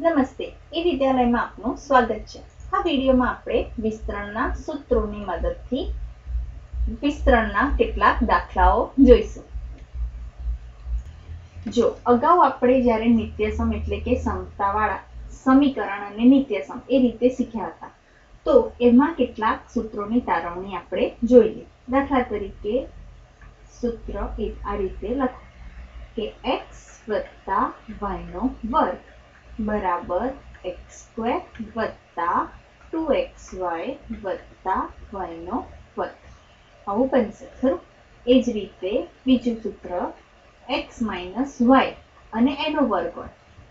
નમસ્તે. એ વિદ્યાલયમાં આપનું સ્વાગત છે. આ વિડીયોમાં આપણે વિસ્તરણના સૂત્રોની મદદથી વિસ્તરણના કેટલાક દાખલાઓ જોઈશું. જો, અગાઉ આપણે જ્યારે નિત્યસમ એટલે કે સમતાવાળા સમીકરણ અને નિત્યસમ એ રીતે શીખ્યા હતા, તો એમાં કેટલાક સૂત્રોની તારવણી આપણે જોઈએ દાખલા તરીકે સૂત્ર એક આ રીતે લખો કે x વત્તા y વર્ગ બરાબર એક્સ સ્ક્વેર વત્તા ટુ એક્સ વાય વત્તા વાયનો વર્ગ. આવું બનશે, ખરું? એ જ રીતે બીજું સૂત્ર એક્સ માઇનસ વાય અને એનો વર્ગ હોય.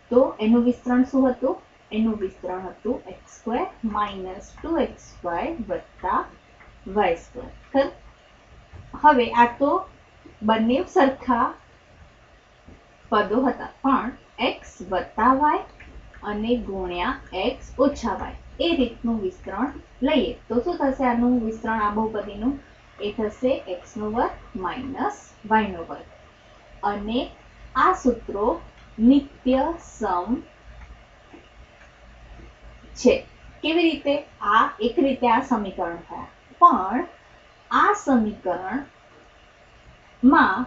તો એનું વિસ્તરણ શું હતું? એનું વિસ્તરણ હતું x square minus two x y વત્તા વાય સ્ક્વેર. ખરું? હવે આ તો બંને સરખા પદો હતા, પણ એક્સ વત્તા વાય અને ગુણ્યા એક્સ ઓછા વાય. એ રીતનું વિસ્તરણ લઈએ. તો શું થશે આનું વિસ્તરણ આ બહુપદીનું એ થશે એક્સ નો વર્ગ માઇનસ વાય નો વર્ગ. અને આ સૂત્રો નિત્ય સમ છે. કેવી રીતે? આ એક રીતે આ સમીકરણ થયા. પણ આ સમીકરણમાં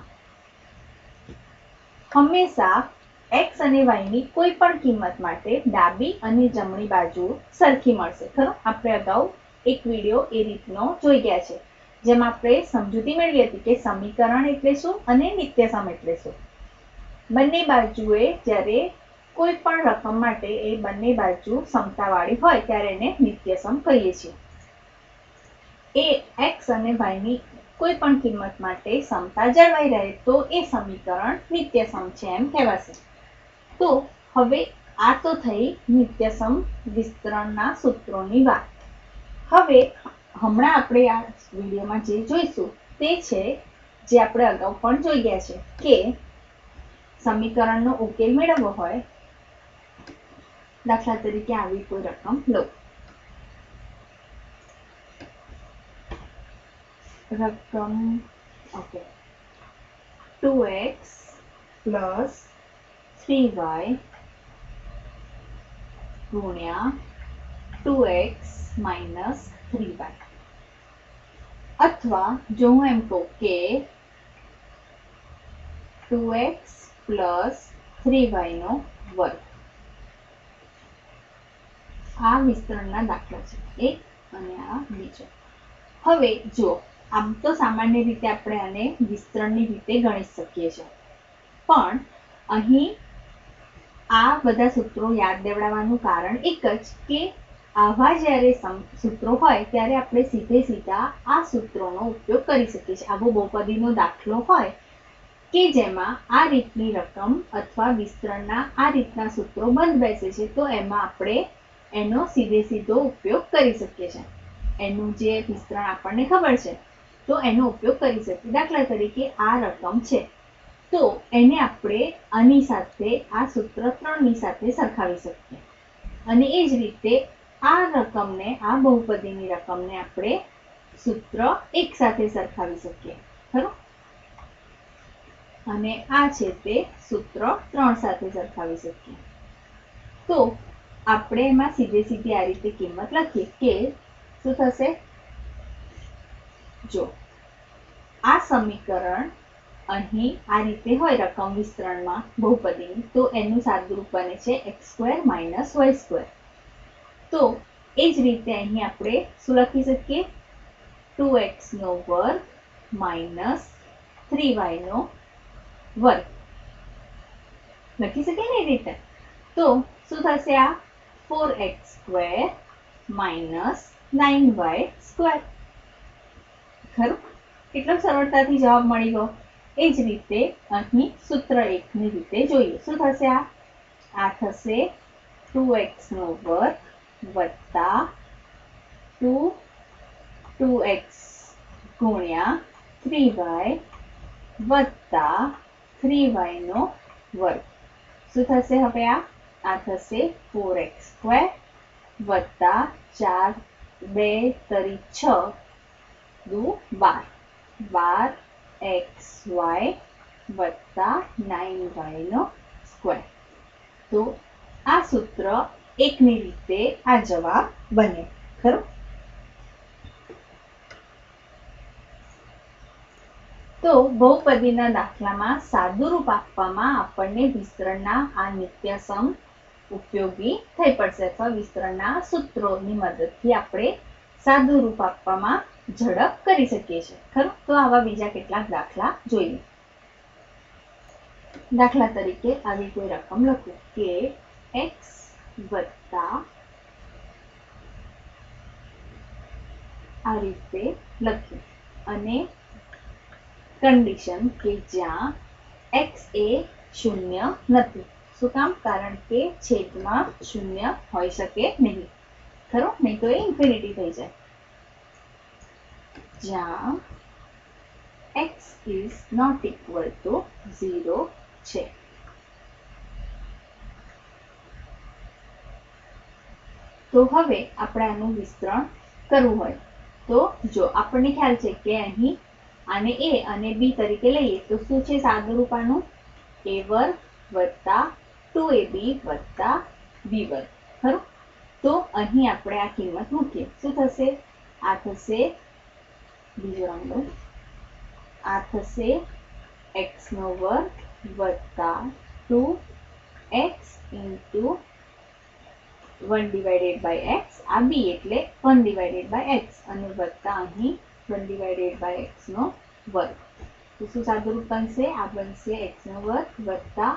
હંમેશા એક્સ અને વાયની કોઈ પણ કિંમત માટે ડાબી અને જમણી બાજુ સરખી મળશે. ખરું? આપણે અગાઉ એક વીડિયો એ રીતનો જોઈ ગયા છે. જેમાં આપણે સમજૂતી મેળવી હતી કે સમીકરણ એટલે શું અને નિત્યસમ એટલે શું. બંને બાજુએ જ્યારે કોઈ પણ રકમ માટે એ બંને બાજુ સમતાવાળી હોય ત્યારે એને નિત્યસમ કહીએ છીએ. એ એક્સ અને વાયની કોઈ પણ કિંમત માટે સમતા જળવાઈ રહે તો એ સમીકરણ નિત્યસમ છે એમ કહેવાશે. તો હવે આ તો થઈ નિત્યસમ વિસ્તરણના સૂત્રોની વાત. હવે હમણાં આપણે આ વિડીયોમાં જે જોઈશું તે છે, જે આપણે અગાઉ પણ જોઈ ગયા છે, કે સમીકરણનો ઉકેલ મેળવવો હોય. દાખલા તરીકે આવી કોઈ રકમ લો. રકમ, okay. Two x plus three y ગુણ્યા ટુ માઇનસ થ્રી અથવા જો હું એમ કહું કે ટુ પ્લસ થ્રી વાયનો વર્ગ આ વિસ્તરણના દાખલા છે એક અને આ બીજો હવે જો આમ તો સામાન્ય રીતે આપણે આને વિસ્તરણની રીતે ગણી શકીએ છીએ પણ અહીં આ બધા સૂત્રો યાદ દેવડાવવાનું કારણ એક જ કે આવા જ્યારે સૂત્રો હોય ત્યારે આપણે સીધે સીધા આ સૂત્રોનો ઉપયોગ કરી શકીએ છીએ. આવો બહુપદીનો દાખલો હોય કે જેમાં આ રીતની રકમ અથવા વિસ્તરણના આ રીતના સૂત્રો બંધ બેસે છે, તો એમાં આપણે એનો સીધે સીધો ઉપયોગ કરી શકીએ છીએ. એનું જે વિસ્તરણ આપણને ખબર છે, તો એનો ઉપયોગ કરી શકીએ. દાખલા તરીકે આ રકમ છે. તો એને આપણે આની સાથે, આ સૂત્ર ત્રણની સાથે સરખાવી શકીએ. અને એ જ રીતે આ રકમને, આ બહુપદીની રકમને આપણે સૂત્ર એક સાથે સરખાવી શકીએ. ખરું? અને આ છે તે સૂત્ર ત્રણ સાથે સરખાવી શકીએ. તો આપણે એમાં સીધે સીધી આ રીતે કિંમત લખીએ કે શું થશે? જો આ સમીકરણ અહીં આ રીતે હોય રકમ વિસ્તરણમાં બહુપદીની, તો એનું સાદુરૂપ બને છે x square minus y square. તો એ જ રીતે અહીં આપણે શું લખી શકીએ? ટુ એક્સ નો વર્ગ માઇનસ થ્રી વાયનો વર્ગ. લખી શકીએ ને એ રીતે? તો શું થશે આ? Four x square minus nine y square. ખરું? કેટલો સરળતાથી જવાબ મળી ગયો? એ જ રીતે અહીં સૂત્ર એકની રીતે જોઈએ. શું થશે આ? આ થશે ટુ એક્સનો વર્ગ વત્તા ટુ ટુ એક્સ ગુણ્યા થ્રી વાય વત્તા થ્રી વાયનો વર્ગ. શું થશે હવે આ? આ થશે ફોર એક્સ સ્ક્વેર વત્તા ચાર, બે, તરી છ દુ બાર. બાર એક્સ વત્તા નાઇન વાયનો સ્ક્વેર તો આ સૂત્ર એકની રીતે આ જવાબ બને, ખરું? તો બહુપદીના દાખલામાં સાદુરૂપ આપવામાં આપણને વિસ્તરણના આ નિત્યસમ ઉપયોગી થઈ પડશે અથવા વિસ્તરણના સૂત્રોની મદદથી આપણે સાદું રૂપ આપવામાં ઝડપ કરી શકીએ છીએ, ખરું? તો આવા બીજા કેટલાક દાખલા જોઈએ. દાખલા તરીકે આવી કોઈ રકમ લખો કે એક્સ વત્તા આ રીતે લખ્યું અને કન્ડિશન કે જ્યાં એક્સ એ શૂન્ય નથી. શું કામ? કારણ કે છેદમાં શૂન્ય હોઈ શકે નહીં. ખરો? નહીં તો એ ઇન્ફિનિટી થઈ જાય. જ્યાં x is not equal to 0 છે તો હવે આપણે આનું વિસ્તરણ કરવું હોય. તો જો આપણને ખ્યાલ છે કે અહીં આને એ અને બી તરીકે લઈએ, તો શું છે સાદુરૂપ આનું એ વર્ગ વત્તા ટુ એ બી વત્તા બી વર્ગ. ખરું? તો અહીં આપણે આ કિંમત મૂકીએ. શું થશે? આ થશે બીજો રંગ આ થશે એક્સ નો વર્ગ વત્તા two x into one divided by x. આ બી એટલે વન ડિવાઇડેડ બાય એક્સ અને વત્તા અહીં વન ડિવાઇડેડ બાય એક્સનો વર્ગ. તો શું સાદુરૂપ બનશે? આ બનશે એક્સનો વર્ગ વત્તા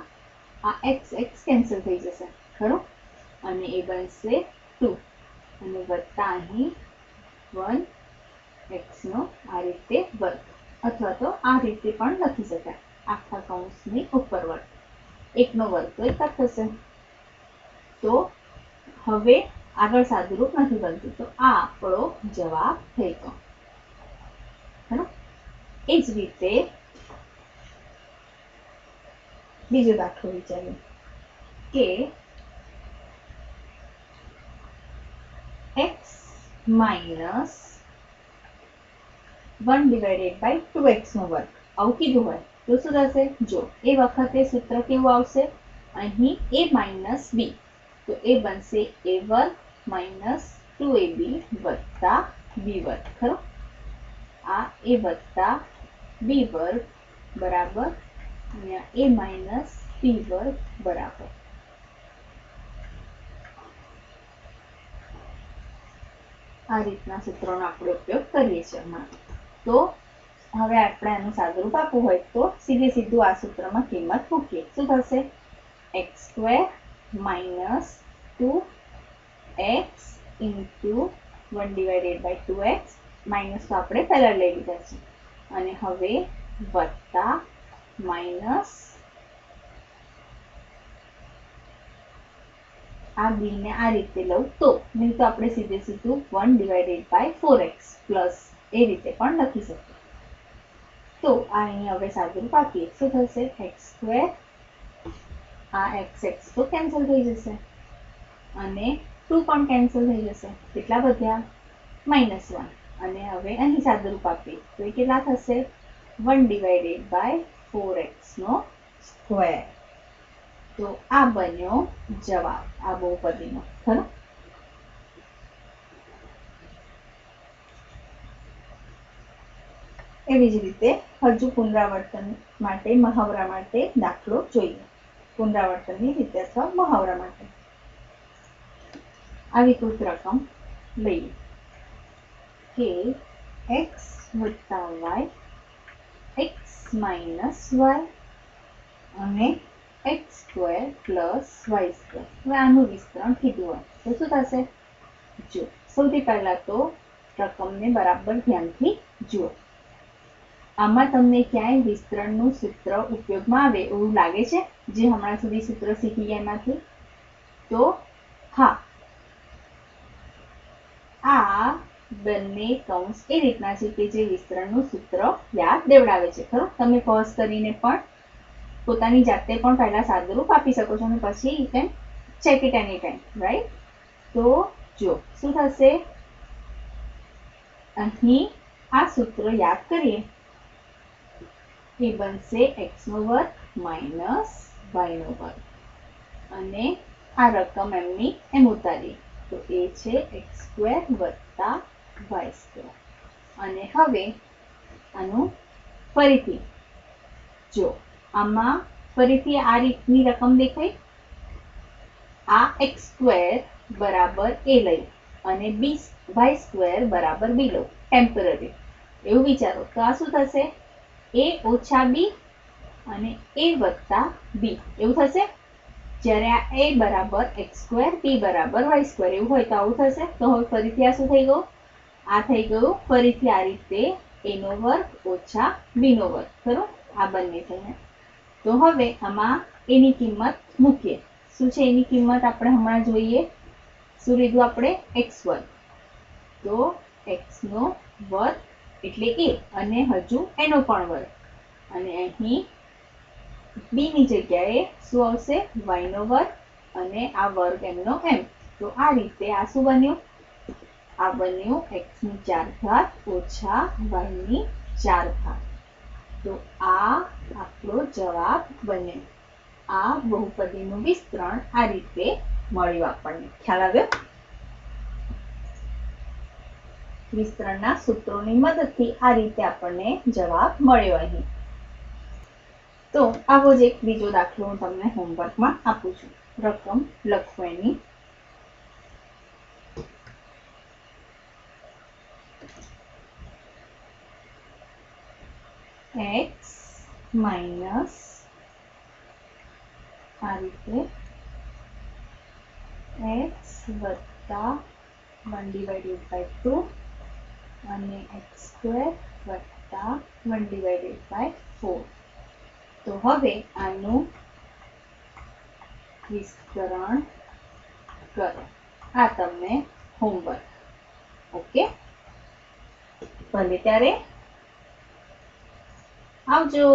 આ એક્સ એક્સ કેન્સલ થઈ જશે. ખરું? અને એ બનશે ટુ. અને વત્તા અહીં વન એક્સનો આ રીતે વર્ગ અથવા તો આ રીતે પણ લખી શકાય. આખા કૌંસની ઉપર વર્ગ એકનો વર્ગ તો એકાદ થશે. તો હવે આગળ સાદુરૂપ નથી બનતું. તો આ આપણો જવાબ થઈ ગયો એ જ રીતે બીજો દાખલો વિચારીએ કે x minus one divided by two એક્સનો વર્ગ. આવું કીધું હોય તો શું થશે? જો એ વખતે સૂત્ર કેવું આવશે? અહીં એ માઇનસ બી તો એ બનશે એ વર્ગ માઇનસ ટુ એ બી વત્તા બી વર્ગ. ખરો? આ એ વત્તા બી વર્ગ બરાબર અહીંયા એ માઇનસ પી વર્ગ બરાબર. આ રીતના સૂત્રોનો આપણે ઉપયોગ કરીએ છીએ હમણાં. તો હવે આપણે આનું સાદુરૂપ આપવું હોય તો સીધે સીધું આ સૂત્રમાં કિંમત મૂકીએ. શું થશે? X square minus two x into one divided by two x minus તો આપણે પહેલાં લઈ લીધા છે. અને હવે વત્તા માઇનસ આ બીને આ રીતે લઉં તો નહીં તો આપણે સીધે સીધું one divided by four x plus એ રીતે પણ લખી શકીએ તો આ અહીં હવે સાદુરૂપ આપીએ શું થશે? એક્સ સ્ક્વેર આ એક્સ એક્સ તો કેન્સલ થઈ જશે. અને ટુ પણ કેન્સલ થઈ જશે. કેટલા વધ્યા માઇનસ વન અને હવે અહીં સાદુરૂપ આપીએ તો એ કેટલા થશે? વન ડિવાઈડેડ બાય ફોર એક્સનો સ્ક્વેર તો આ બન્યો જવાબ. આ બહુપદીનો ખરો? એવી જ રીતે હજુ પુનરાવર્તન માટે, મહાવરા માટે દાખલો જોઈએ. પુનરાવર્તનની રીતે અથવા મહાવરા માટે. આવી કૃત રકમ લઈએ. કે એક્સ વત્તા વાય એક્સ માઇનસ વાય અને x square plus y square. હવે આનું વિસ્તરણ કીધું હોય તો શું થશે? જો સૌથી પહેલા તો રકમને બરાબર ધ્યાનથી જુઓ. આમાં તમને ક્યાંય વિસ્તરણનું સૂત્ર ઉપયોગમાં આવે એવું લાગે છે, જે હમણાં સુધી સૂત્ર શીખી ગયા એમાંથી તો હા. આ બંને કૌંસ એ રીતના છે કે જે વિસ્તરણનું સૂત્ર યાદ દેવડાવે છે, ખરું? તમે પોઝ કરીને પણ પોતાની જાતે પણ પહેલાં સાદુરૂપ આપી શકો છો અને પછી you can check it any time right તો જો, શું થશે? અહીં આ સૂત્ર યાદ કરીએ. એ બનશે એક્સનો વર્ગ માઇનસ વાયનો વર્ગ અને આ રકમ એમની એમ ઉતારી. તો એ છે એક્સ સ્ક્વેર વત્તા વાય સ્ક્વેર. અને હવે આનું ફરીથી, જો આમાં ફરીથી આ રીતની રકમ દેખાય, આ એક્સ સ્ક્વેર બરાબર એ લઈ અને બી વાય સ્ક્વેર બરાબર બી લો ટેમ્પરરી. એવું વિચારો તો આ શું થશે? એ ઓછા બી અને એ વત્તા બી. એવું થશે? જ્યારે આ એ બરાબર એક્સ સ્ક્વેર બી બરાબર વાય સ્ક્વેર એવું હોય તો આવું થશે? તો હવે ફરીથી આ શું થઈ ગયું? આ થઈ ગયું ફરીથી આ રીતે એનો વર્ગ ઓછા બીનો વર્ગ. ખરો? આ બંને થઈને. તો હવે આમાં એની કિંમત મૂકીએ. શું છે એની કિંમત આપણે હમણાં જોઈએ? શું લીધું આપણે? એક્સ વર્ગ. તો એક્સનો વર્ગ એટલે એ અને હજુ એનો પણ વર્ગ. અને અહીં બીની જગ્યાએ શું આવશે? વાયનો વર્ગ અને આ વર્ગ એમનો એમ તો આ રીતે આ શું બન્યું? આ બન્યું એક્સની ચાર ઘાત ઓછા વાયની ચાર ઘાત. તો આ આપણો જવાબ બને આ બહુપદીનું વિસ્તરણ આ રીતે મળ્યું આપણને. ખ્યાલ આવ્યો? વિસ્તરણના સૂત્રોની મદદથી આ રીતે આપણને જવાબ મળ્યો અહીં. તો આવો જ એક બીજો દાખલો હું તમને હોમવર્કમાં આપું છું. રકમ લખો એની. એક્સ માઇનસ આ રીતે એક્સ વત્તા વન ડિવાઇડેડ બાય ટુ અને એક્સ સ્ક્વેર વત્તા વન ડિવાઇડેડ બાય ફોર તો હવે આનું વિસ્તરણ કરો. આ તમને હોમવર્ક ઓકે ભલે ત્યારે આવજો.